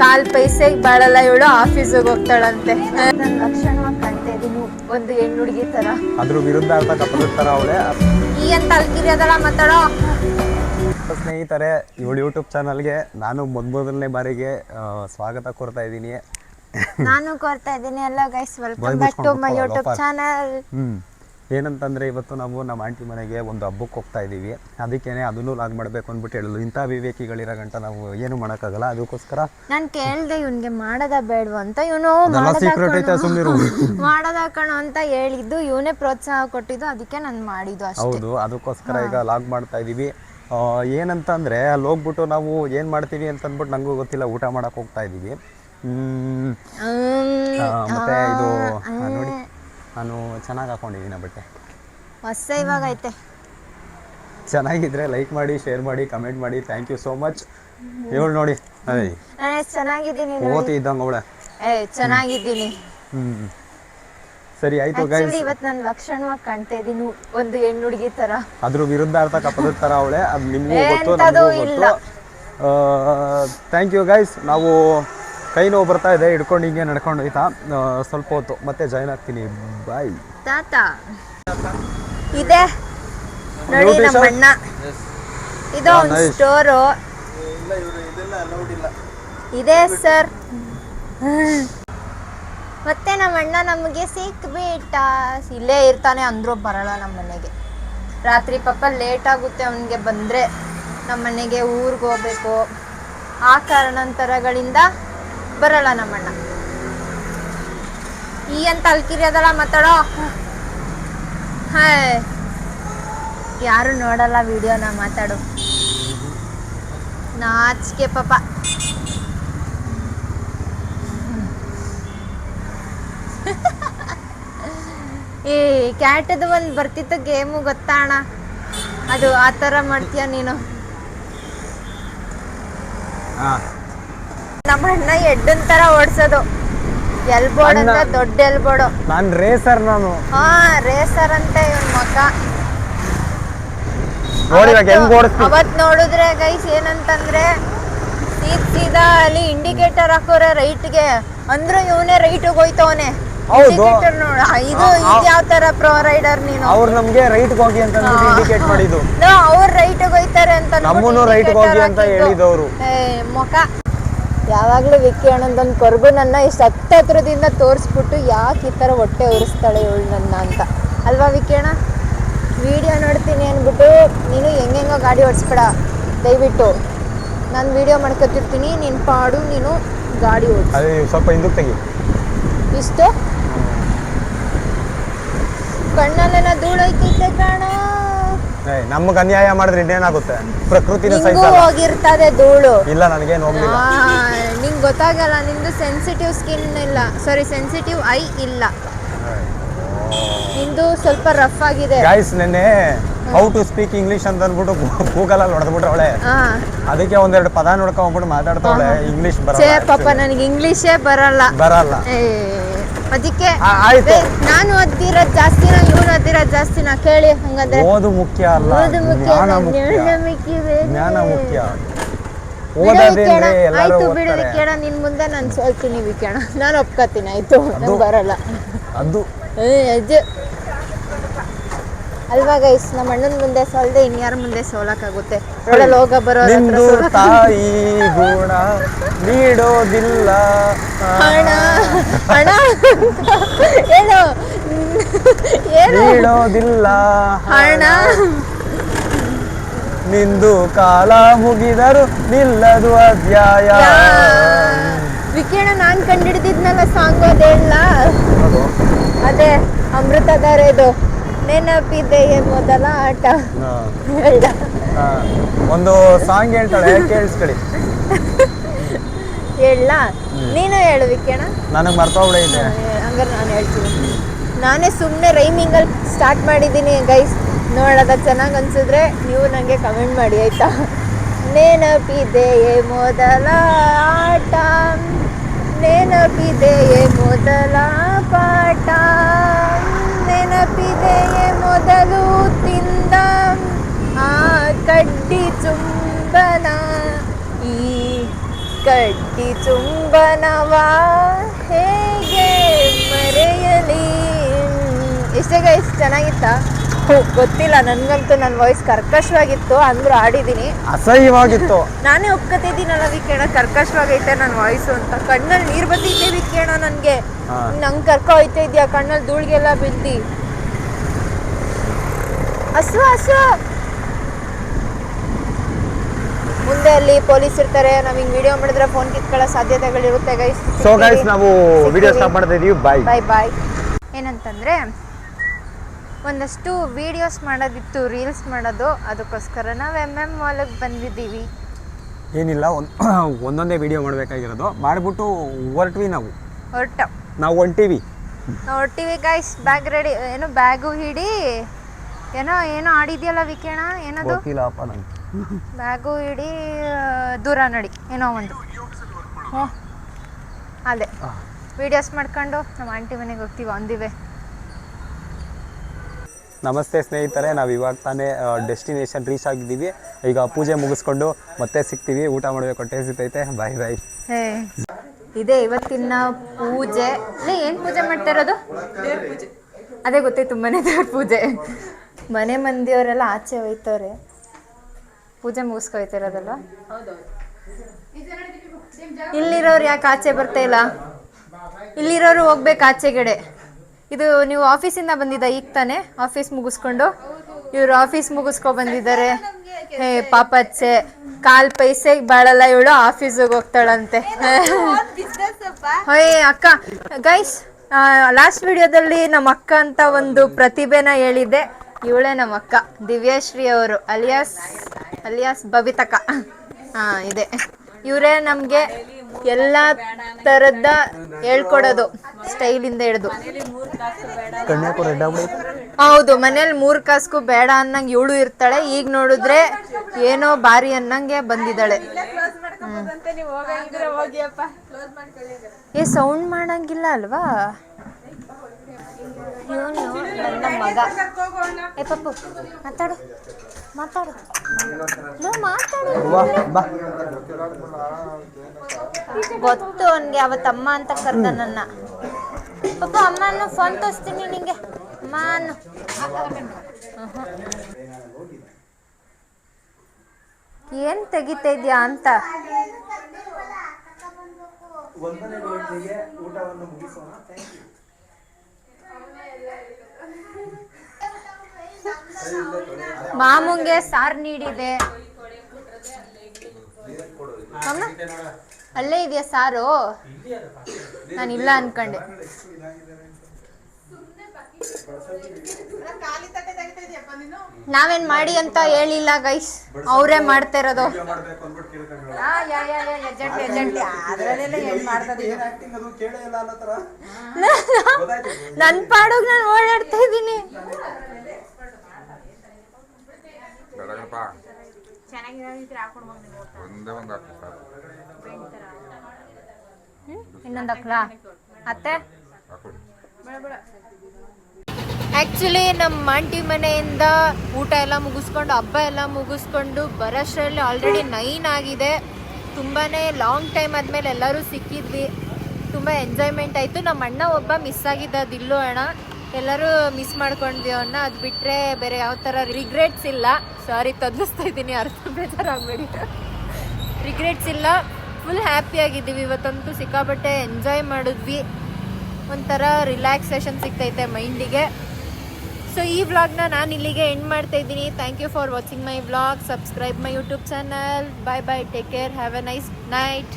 ಕಾಲ್ ಪೈಸೆಗೆ ಬಾಳಲ್ಲ ಇವಳು ಆಫೀಸಿಗೆ ಹೋಗ್ತಾಳಂತೆ. ನನ್ನ ಲಕ್ಷಣವಾಗಿ ಕಾಣ್ತಾ ಇದೀನಿ ಒಂದು ಹೆಣ್ಣು ಹುಡುಗಿ ತರ. ಅದ್ರ ವಿರುದ್ಧ ಅರ್ಥ ಕಪ್ಪದ ಅವಳೆ. ಈ ಅಂತ ಅಲ್ಕಿರಿ ಅದಲ್ಲ ಮಾತಾಡೋ? ಸ್ನೇಹಿತರೆ ಇವಳು ಯೂಟ್ಯೂಬ್ ಚಾನಲ್ಗೆ ನಾನು ಮೊದಲನೇ ಬಾರಿಗೆ ಆ, ಸ್ವಾಗತ ಕೋರ್ತಾ ಇದ್ದೀನಿ. ನಾನು ಕೋರ್ತಾ ಇದ್ದೀನಿ ಎಲ್ಲ guys welcome back to my YouTube channel ಏನಂತಂದರೆ ಇವತ್ತು ನಾವು ನಮ್ಮ ಆಂಟಿ ಮನೆಗೆ ಒಂದು ಹಬ್ಬಕ್ಕೆ ಹೋಗ್ತಾ ಇದ್ದೀವಿ. ಅದಕ್ಕೇನೆ ಅದನ್ನು ಲಾಗ್ ಮಾಡಬೇಕು ಅಂದ್ಬಿಟ್ಟು ಹೇಳಿದ್ರು ಇಂಥ ವಿವೇಕಿಗಳಿರೋ ಗಂಟ ನಾವು ಏನು ಮಾಡೋಕ್ಕಾಗಲ್ಲ. ಅದಕ್ಕೋಸ್ಕರ ನಾನು ಕೇಳಿದೆ ಇವನಿಗೆ ಮಾಡದ ಬೇಡವ ಅಂತ. ಇವನು ಸೀಕ್ರೆಟ್ ಐತೆ ಸುಮ್ಮನಿರು ಮಾಡದ ಕಣೋ ಅಂತ ಹೇಳಿದ್ದು ಇವನೇ ಪ್ರೋತ್ಸಾಹ ಕೊಟ್ಟಿದ್ದು. ಅದಕ್ಕೆ ನಾನು ಮಾಡಿದ್ದು ಹೌದು ಅದಕ್ಕೋಸ್ಕರ ಈಗ ಲಾಗ್ ಮಾಡ್ತಾ ಇದ್ದೀವಿ. ಏನಂತಂದರೆ ಅಲ್ಲಿ ಹೋಗ್ಬಿಟ್ಟು ನಾವು ಏನು ಮಾಡ್ತೀವಿ ಅಂತ ಅಂದ್ಬಿಟ್ಟು ನನಗೂ ಗೊತ್ತಿಲ್ಲ. ಊಟ ಮಾಡೋಕೆ ಹೋಗ್ತಾ ಇದ್ದೀವಿ. ಮತ್ತೆ ಇದು ನೋಡಿ. ನಾನು ಚೆನ್ನಾಗಿ ಹಾಕೊಂಡಿದ್ದೀನಿ ಬಟ್ಟೆ. ಹೊಸ ಇವಾಗ ಐತೆ. ಚೆನ್ನಾಗಿದ್ರೆ ಲೈಕ್ ಮಾಡಿ ಶೇರ್ ಮಾಡಿ ಕಮೆಂಟ್ ಮಾಡಿ. ಥ್ಯಾಂಕ್ ಯು ಸೋ ಮಚ್ ಇವಳು ನೋಡಿ. ಎಷ್ಟ್ ಚೆನ್ನಾಗಿದ್ದೀನಿ ಓತಿ ಇದ್ದಂಗೆ ಅವಳೆ. ಏ ಚೆನ್ನಾಗಿದ್ದೀನಿ. ಹ್ಞೂ ಸರಿ ಆಯ್ತು ಗೈಸ್ ಇವತ್ತು ನಾನು ಲಕ್ಷಣವಾಗಿ ಕಾಣ್ತಾ ಇದ್ದೀನಿ. ಒಂದು ಹೆಣ್ಣು ಹುಡುಗಿ ತರ. ಅದ್ರ ವಿರುದ್ಧ ಅರ್ಥ ಕಪ್ಪದ ಥರ ಅವಳೆ. ಅದು ನಿಮಗೂ ಗೊತ್ತು ನಮಗೂ. ಗೊತ್ತು. ಥ್ಯಾಂಕ್ ಯು ಗೈಸ್ ನಾವು ಕೈ ನೋವು ಬರ್ತಾ ಇದೆ ಹಿಡ್ಕೊಂಡು ಹಿಂಗೆ ನಡ್ಕೊಂಡು. ಹೋಯ್ತಾ ಸ್ವಲ್ಪ ಹೊತ್ತು ಮತ್ತೆ ಜಾಯ್ನ್ ಆಗ್ತೀನಿ. ಬಾಯ್ ತಾತ. ಇದೆ. ನೋಡಿ ನಮ್ಮ? ಅಣ್ಣ. ಇದು Ah, ಒಂದು. ಸ್ಟೋರು ಇದೆ ಸರ್ ಮತ್ತೆ ನಮ್ಮ ಅಣ್ಣ ನಮಗೆ ಸಿಕ್ಬಿಟ್ಟ. ಇಲ್ಲೇ ಇರ್ತಾನೆ ಅಂದ್ರೂ ಬರಲ್ಲ ನಮ್ಮ ಮನೆಗೆ. ರಾತ್ರಿ ಪಾಪ ಲೇಟ್ ಆಗುತ್ತೆ ಅವನಿಗೆ ಬಂದ್ರೆ. ನಮ್ಮ ಮನೆಗೆ ಊರಿಗೆ ಹೋಗ್ಬೇಕು. ಆ ಕಾರಣಾಂತರಗಳಿಂದ ಬರಲ್ಲ ನಮ್ಮಣ್ಣ. ಈ ಅಂತ ಅಲ್ಕಿರಿ ಅದಲ್ಲ ಮಾತಾಡೋ? ಯಾರು ನೋಡಲ್ಲ ವಿಡಿಯೋನ ಮಾತಾಡು. ನಾಚಿಕೆ ಪಾಪ. ಈ ಕ್ಯಾಟದು ಒಂದು ಬರ್ತಿತ್ತು ಗೇಮು ಗೊತ್ತಾ ಅಣ್ಣ? ಅದು ಆ ಥರ ಮಾಡ್ತೀಯ ನೀನು? ನಮ್ಮ ಅಣ್ಣ ಎಡ್ಡನ್ ತರ ಓಡಿಸೋದು. ಎಲ್ಬೋರ್ಡ್ ಅಣ್ಣ. ಅಂದ್ರೆ ದೊಡ್ಡ ಎಲ್ಬೋರ್ಡು. ನಾನು ರೇಸರ್ ನಾನು. ಹಾ ರೇಸರ್ ಅಂತ ಇವನ್ ಮಗ. ನೋಡಿ ಇವಾಗ ಹೆಂಗ್ ಓಡಿಸ್ತೀನಿ ಅವತ್ ನೋಡಿದ್ರೆ ಗೈಸ್ ಏನಂತಂದ್ರೆ ಸೀದ್ ಸೀದಾ ಅಲ್ಲಿ ಇಂಡಿಕೇಟರ್ ಹಾಕೋರೆ ರೈಟ್ಗೆ. ಅಂದ್ರೆ ಇವನೇ ರೈಟ್ ಹೋಯ್ತವನೆ ಹೌದು. ಇಂಡಿಕೇಟರ್ ನೋಡ ಇದು ಯಾವ ತರ ಪ್ರೊ ರೈಡರ್ ನೀನು? ಅವ್ರು ನಮ್ಗೆ ರೈಟ್ಗೆ ಹೋಗಿ ಅಂತ ಇಂಡಿಕೇಟ್ ಮಾಡಿದ್ದು. ಅವ್ರ ರೈಟ್ ಹೋಯ್ತಾರೆ ಅಂತ ನಮ್ಮನ್ನು right ಗೆ ಹೋಗಿ ಅಂತ ಹೇಳಿದವರು. ಮುಖ. ಯಾವಾಗ್ಲೂ ವಿಕ್ಕಿ ಅಣ್ಣಂದೊಂದು ಕೊರಗು ನನ್ನ ಇಷ್ಟು ಹತ್ತ ಹತ್ರದಿಂದ ತೋರಿಸ್ಬಿಟ್ಟು ಯಾಕೆ ಈ ಥರ ಹೊಟ್ಟೆ ಉರಿಸ್ತಾಳೆ ಇವಳು ನನ್ನ ಅಂತ. ಅಲ್ವಾ ವಿಕ್ಕಿ ಅಣ್ಣ? ವಿಡಿಯೋ ನೋಡ್ತೀನಿ ಅಂದ್ಬಿಟ್ಟು ನೀನು ಹೆಂಗೆಂಗೋ ಗಾಡಿ ಓಡಿಸ್ಬೇಡ. ದಯವಿಟ್ಟು. ನಾನು ವಿಡಿಯೋ ಮಾಡ್ಕೊತಿರ್ತೀನಿ ನಿನ್ನ ಪಾಡು ನೀನು ಗಾಡಿ ಓಡಿಸ್. ಸ್ವಲ್ಪ ಹಿಂದಕ್ಕೆ ತೆಗಿ. ಇಷ್ಟು? ಕಣ್ಣಲ್ಲೆಲ್ಲ ಧೂಳೈತೈತೆ ಕಾಣ. ನಮ್ಗೆ ಅನ್ಯಾಯ ಮಾಡಿದ್ರೆ ಇನ್ನೇನಾಗುತ್ತೆ? ಪ್ರಕೃತಿನ ನಿಂಗೂ ಸಹಿಸಲ್ಲ ಹೋಗಿರ್ತದೆ ಧೂಳು. ಇಲ್ಲ ನನಗೇನು ಹೋಗ್ಲಿಲ್ಲ. ನಿಂಗೆ ಗೊತ್ತಾಗಲ್ಲ ನಿಂದು ಸೆನ್ಸಿಟಿವ್ ಸ್ಕಿನ್ ಇಲ್ಲ. ಸಾರಿ ಸೆನ್ಸಿಟಿವ್ ಐ ಇಲ್ಲ. ನಿಂದು ಸ್ವಲ್ಪ ರಫ್ ಆಗಿದೆ. ಗಾಯ್ಸ್ ನೆನ್ನೆ ಹೌ. ಟು ಸ್ಪೀಕ್ ಇಂಗ್ಲಿಷ್ ಅಂತ ಅಂದ್ಬಿಟ್ಟು ಗೂಗಲಲ್ಲಿ ಹೊಡೆದ್ಬಿಟ್ರೆ ಅವಳೆ. ಹಾ. ಅದಕ್ಕೆ ಒಂದೆರಡು ಪದ ನೋಡ್ಕೊಂಡ್ಬಿಟ್ಟು ಮಾತಾಡ್ತಾವಳೆ ಇಂಗ್ಲಿಷ್ ಛೇ ಬರಲ್ಲ ಪಾಪ ನನಗೆ ಇಂಗ್ಲೀಷೇ ಬರಲ್ಲ. ಬರಲ್ಲ. ಏ, ಅದಕ್ಕೆ ಆಯ್ತು. ನಾನು ಓದಿರೋದು ಜಾಸ್ತಿ ನಾ ಓದಿರೋದು ಜಾಸ್ತಿನ ಕೇಳಿ ಹಂಗಂದ್ರೆ. ಓದು ಮುಖ್ಯ ಅಲ್ಲ ಓದು ಮುಖ್ಯ ಜ್ಞಾನ ಮುಖ್ಯ. ಜ್ಞಾನ ಮುಖ್ಯ ಎಲ್ಲರೂ ಆಯ್ತು ಬಿಡು ವಿಕೇಣ ನಿನ್ ಮುಂದೆ ನಾನು ಸೋಲ್ತೀನಿ ವಿಕೇಣ ನಾನು ಒಪ್ಕೋತೀನಿ ಆಯ್ತು ನಂಗೆ ಬರಲ್ಲ. ಅದು ಏ, ಅಜ್ಜು. ಅಲ್ವಾ ಗೈಸ್ ನಮ್ಮ ಅಣ್ಣನ ಮುಂದೆ ಸೋಲ್ದೆ ಇನ್ಯಾರ ಮುಂದೆ ಸೋಲಕ್ಕಾಗುತ್ತೆ? ರೋಡಲ್ಲಿ ಲೋಗ ಬರೋ ನಿಂದು ತಾಯಿ ಗುಣ ನೀಡೋದಿಲ್ಲ. ಹಣ ಹಣ ಏನು? ಏನು? ನೀಡೋದಿಲ್ಲ. ಹಣ. ನಿಂದು ಕಾಲ ಮುಗಿದರು ನಿಲ್ಲದು ಅಧ್ಯಾಯ. ವಿಕಿರಣ ನಾನ್ ಕಂಡಿಡ್ದಿದ್ನಲ್ಲ ಸಾಂಗ್ ಅದೇ ಇಲ್ಲ ಅದು, ಅಮೃತಧಾರೆದು ನೆನಪಿದೆಯೇ ಮೊದಲ ಆಟ. ಒಂದು ಸಾಂಗ್ ಹೇಳ್ತಾಳೆ ಕೇಳಿಸ್ಕೊಳ್ಳಿ? ಹೇಳ. ನೀನು ಹೇಳು ವಿಕೇಣ ನನಗೆ ಮರ್ತೋಗ್ಬಿಡೆ ಇದೆ ಹಂಗಾರೆ ನಾನು ಹೇಳ್ತೀನಿ. ನಾನೇ ಸುಮ್ಮನೆ ರೈಮಿಂಗಲ್ಲಿ ಸ್ಟಾರ್ಟ್ ಮಾಡಿದ್ದೀನಿ ಗೈಸ್ ನೋಡೋದ ಚೆನ್ನಾಗಿ ಅನ್ಸಿದ್ರೆ ನೀವು ನನಗೆ ಕಮೆಂಟ್ ಮಾಡಿ ಆಯ್ತಾ? ನೆನಪಿದೆಯೇ ಮೊದಲ ಆಟ. ನೆನಪಿದೆಯೇ ಮೊದಲ ಪಾಠ. ನೆನಪಿದೆಯೇ ಮೊದಲು ತಿಂದ ಆ ಕಡ್ಡಿ ಚುಂಬನ. ಈ ಕಡ್ಡಿ ಚುಂಬನವಾ ಹೇಗೆ ಮರೆಯಲಿ? ಎಷ್ಟೇ ಗೈಸ್ ಚೆನ್ನಾಗಿತ್ತಾ? ಹೋ, ಗೊತ್ತಿಲ್ಲ. ನನ್ಗಂತೂ ನನ್ನ ವಾಯ್ಸ್ ಕರ್ಕಶವಾಗಿತ್ತು ಅಂದ್ರೂ ಆಡಿದ್ದೀನಿ. ಅಸಹ್ಯವಾಗಿತ್ತು. ನಾನೇ ಒಪ್ಕೋತಿದ್ದೀನಲ್ಲ ವಿಕೇಣ ಕರ್ಕಶವಾಗೈತೆ ನನ್ನ ವಾಯ್ಸ್ ಅಂತ. ಕಣ್ಣಲ್ಲಿ ನೀರು ಬಂದಿದ್ದೆ ವಿಕೇಣ ನನಗೆ. ನಂಗೆ ಕರ್ಕೊ ಹೋಯ್ತಾ ಇದೆಯಾ? ಕಣ್ಣಲ್ಲಿ ಧೂಳಿಗೆಲ್ಲ ಬಿದ್ದಿ. ಹಸು ಹಸು. ಮುಂದೆ ಅಲ್ಲಿ ಪೊಲೀಸ್ ಇರ್ತಾರೆ. ನಾವ್ ಹಿಂಗ್ ವಿಡಿಯೋ ಮಾಡಿದ್ರೆ ಫೋನ್ ಕಿತ್ಕೊಳ್ಳೋ ಸಾಧ್ಯತೆಗಳಿರುತ್ತೆ ಗೈಸ್ ಸೊ ಗೈಸ್ ನಾವು ವಿಡಿಯೋ ಸ್ಟಾಪ್ ಮಾಡ್ತಾ ಇದೀವಿ. ಬಾಯ್ ಬಾಯ್ ಬಾಯ್ ಏನಂತಂದರೆ ಒಂದಷ್ಟು ವಿಡಿಯೋಸ್ ಮಾಡೋದಿತ್ತು ರೀಲ್ಸ್ ಮಾಡೋದು. ಅದಕ್ಕೋಸ್ಕರ ನಾವು ಎಂ ಎಂ ಮಾಲಿಗೆ ಬಂದಿದ್ದೀವಿ. ಏನಿಲ್ಲ ಒಂದು ಒಂದೊಂದೇ ವಿಡಿಯೋ ಮಾಡಬೇಕಾಗಿರೋದು. ಮಾಡಿಬಿಟ್ಟು ಹೊರಟ್ವಿ ನಾವು. ಹೊರಟ. ನಾವು ಹೊಂಟಿವಿ ಹೊರಟಿವಿ ಗೈಸ್ ಬ್ಯಾಗ್ ರೆಡಿ ಏನು ಬ್ಯಾಗು ಹಿಡಿ ಏನೋ ಏನೋ ಆಡಿದ್ಯಲ್ಲ ವಿಕೇಣ ಏನದು? ಗೊತ್ತಿಲ್ಲಪ್ಪ ನಂಗೆ. ಬ್ಯಾಗು ಹಿಡಿ ದೂರ ನಡಿ ಏನೋ ಒಂದು. ಹ್ಞೂ ಅದೇ. ವೀಡಿಯೋಸ್ ಮಾಡ್ಕೊಂಡು ನಮ್ಮ ಆಂಟಿ ಮನೆಗೆ ಹೋಗ್ತೀವಿ ಅಂದಿವೆ ನಮಸ್ತೆ ಸ್ನೇಹಿತರೆ, ನಾವು ಇವಾಗ ತಾನೇ ಡೆಸ್ಟಿನೇಷನ್ ರೀಚ್ ಆಗಿದ್ದೀವಿ. ಈಗ ಪೂಜೆ ಮುಗಿಸ್ಕೊಂಡು ಮತ್ತೆ ಸಿಗ್ತೀವಿ. ಊಟ ಮಾಡಬೇಕು ಹೊಟ್ಟೆ ಸಿಗ್ತೈತೆ. ಬಾಯ್ ಬಾಯ್ ಇದೆ ಇವತ್ತಿನ ಪೂಜೆ. ಏನು ಪೂಜೆ ಮಾಡ್ತಾ ಇರೋದು? ಅದೇ ಗೊತ್ತಾಯ್ತು ಮನೆ ದೇವ್ರ ಪೂಜೆ. ಮನೆ ಮಂದಿಯವರೆಲ್ಲ ಆಚೆ ಹೋಯ್ತವ್ರೆ. ಪೂಜೆ ಮುಗಿಸ್ಕೊಯ್ತಿರೋದಲ್ಲ ಇಲ್ಲಿರೋರು ಯಾಕೆ ಆಚೆ ಬರ್ತಾ ಇಲ್ಲ? ಇಲ್ಲಿರೋರು ಹೋಗ್ಬೇಕು ಆಚೆಗಡೆ. ಇದು ನೀವು ಆಫೀಸಿಂದ ಬಂದಿದ್ದ ಈಗ ತಾನೆ? ಆಫೀಸ್ ಮುಗಿಸ್ಕೊಂಡು? ಇವ್ರು ಆಫೀಸ್ ಮುಗಿಸ್ಕೊ ಬಂದಿದ್ದಾರೆ. ಹೇ ಪಾಪಚ್ಚೆ ಕಾಲ್ ಪೈಸೆ ಬಾಳಲ್ಲ, ಇವಳು ಆಫೀಸಿಗೆ ಹೋಗ್ತಾಳಂತೆ. ಹೊಯ್ ಅಕ್ಕ ಗೈಸ್ ಲಾಸ್ಟ್ ವಿಡಿಯೋದಲ್ಲಿ ನಮ್ಮ ಅಕ್ಕ ಅಂತ ಒಂದು ಪ್ರತಿಭೆನ ಹೇಳಿದ್ದೆ. ಇವಳೇ ನಮ್ಮ ಅಕ್ಕ. ದಿವ್ಯಾಶ್ರೀ ಅವರು, ಅಲಿಯಾಸ್ ಅಲಿಯಾಸ್ ಬಬಿತಕ್ಕ ಹಾ, ಇದೆ. ಇವರೇ ನಮಗೆ ಎಲ್ಲ ತರದ ಹೇಳ್ಕೊಡೋದು, ಸ್ಟೈಲಿಂದ ಹಿಡ್ದು. ಹಿಡಿದು ಹೌದು, ಮನೇಲಿ ಮೂರ್ ಕಾಸ್ಕು ಬೇಡ ಅನ್ನಂಗೆ ಇವಳು ಇರ್ತಾಳೆ. ಈಗ ನೋಡಿದ್ರೆ ಏನೋ ಬಾರಿ ಅನ್ನಂಗೆ ಬಂದಿದ್ದಾಳೆ. ಏ ಸೌಂಡ್ ಮಾಡಂಗಿಲ್ಲ ಅಲ್ವಾ? ಇವನು ನನ್ನ ಮಗ. ಏ, ಪಪ್ಪು, ಮಾತಾಡು. ಮಾತಾಡು. ಗೊತ್ತು ಅವನ್ಗೆ ಅವತ್ತು ಅಮ್ಮ ಅಂತ ಕರ್ದ ನನ್ನ. ಪಪ್ಪ ಅಮ್ಮನ ಫೋನ್ ತೋರಿಸ್ತೀನಿ ನಿಂಗೆ. ಅಮ್ಮ ಅನ್ನು ಏನ್ ತೆಗಿತಾ ಇದೆಯಾ ಅಂತ. ಮಾಮುಂಗೆ ಸಾರ್ ನೀಡಿದೆ. ಅಲ್ಲೇ ಇದೆಯಾ ಸಾರು? ನಾನು ಇಲ್ಲ ಅನ್ಕೊಂಡೆ. ನಾವೇನ್ ಮಾಡಿ ಅಂತ ಹೇಳಿಲ್ಲ ಗೈಸ್ ಅವರೇ ಮಾಡ್ತಾ ಇರೋದು. ನನ್ ಪಾಡೋಗ್ ನಾನು ಓಡಾಡ್ತಾ ಇದ್ದೀನಿ. ಬೇಡಗಣಪ್ಪ ಒಂದೇ ಒಂದು ಹಾಕು ಸಾಕು. ಇನ್ನೊಂದು ಹಾಕ್ಲಾ? ಅತ್ತೆ? ಹಾಕೊಡಿ. ಆ್ಯಕ್ಚುಲಿ ನಮ್ಮ ಆಂಟಿ ಮನೆಯಿಂದ ಊಟ ಎಲ್ಲ ಮುಗಿಸ್ಕೊಂಡು ಹಬ್ಬ ಎಲ್ಲ ಮುಗಿಸ್ಕೊಂಡು ಬರೋಷ್ಟರಲ್ಲಿ ಆಲ್ರೆಡಿ ನೈನ್ ಆಗಿದೆ. ತುಂಬಾ ಲಾಂಗ್ ಟೈಮ್ ಆದಮೇಲೆ ಎಲ್ಲರೂ ಸಿಕ್ಕಿದ್ವಿ. ತುಂಬ ಎಂಜಾಯ್ಮೆಂಟ್ ಆಯಿತು. ನಮ್ಮ ಅಣ್ಣ ಒಬ್ಬ ಮಿಸ್ ಆಗಿದ್ದ ಅದಿಲ್ಲೋ ಅಣ್ಣ. ಎಲ್ಲರೂ ಮಿಸ್ ಮಾಡ್ಕೊಂಡ್ವಿ ಅವನ್ನ ಅದು ಬಿಟ್ಟರೆ ಬೇರೆ ಯಾವ ಥರ ರಿಗ್ರೆಟ್ಸ್ ಇಲ್ಲ. ಸಾರಿ ತೊದಲಿಸ್ತಾ ಇದ್ದೀನಿ, ಅರ್ಥ ಬೇಜಾರಾಗಬೇಡಿ. ರಿಗ್ರೆಟ್ಸ್ ಇಲ್ಲ. ಫುಲ್ ಹ್ಯಾಪಿಯಾಗಿದ್ದೀವಿ ಇವತ್ತಂತೂ ಸಿಕ್ಕಾಪಟ್ಟೆ ಎಂಜಾಯ್ ಮಾಡಿದ್ವಿ. ಒಂಥರ ರಿಲ್ಯಾಕ್ಸೇಷನ್ ಸಿಗ್ತೈತೆ ಮೈಂಡಿಗೆ ಸೊ ಈ ವ್ಲಾಗ್ನ ನಾನು ಇಲ್ಲಿಗೆ ಎಂಡ್ ಮಾಡ್ತಾ ಇದ್ದೀನಿ. Thank you for watching my vlog subscribe my YouTube channel bye bye take care have a nice night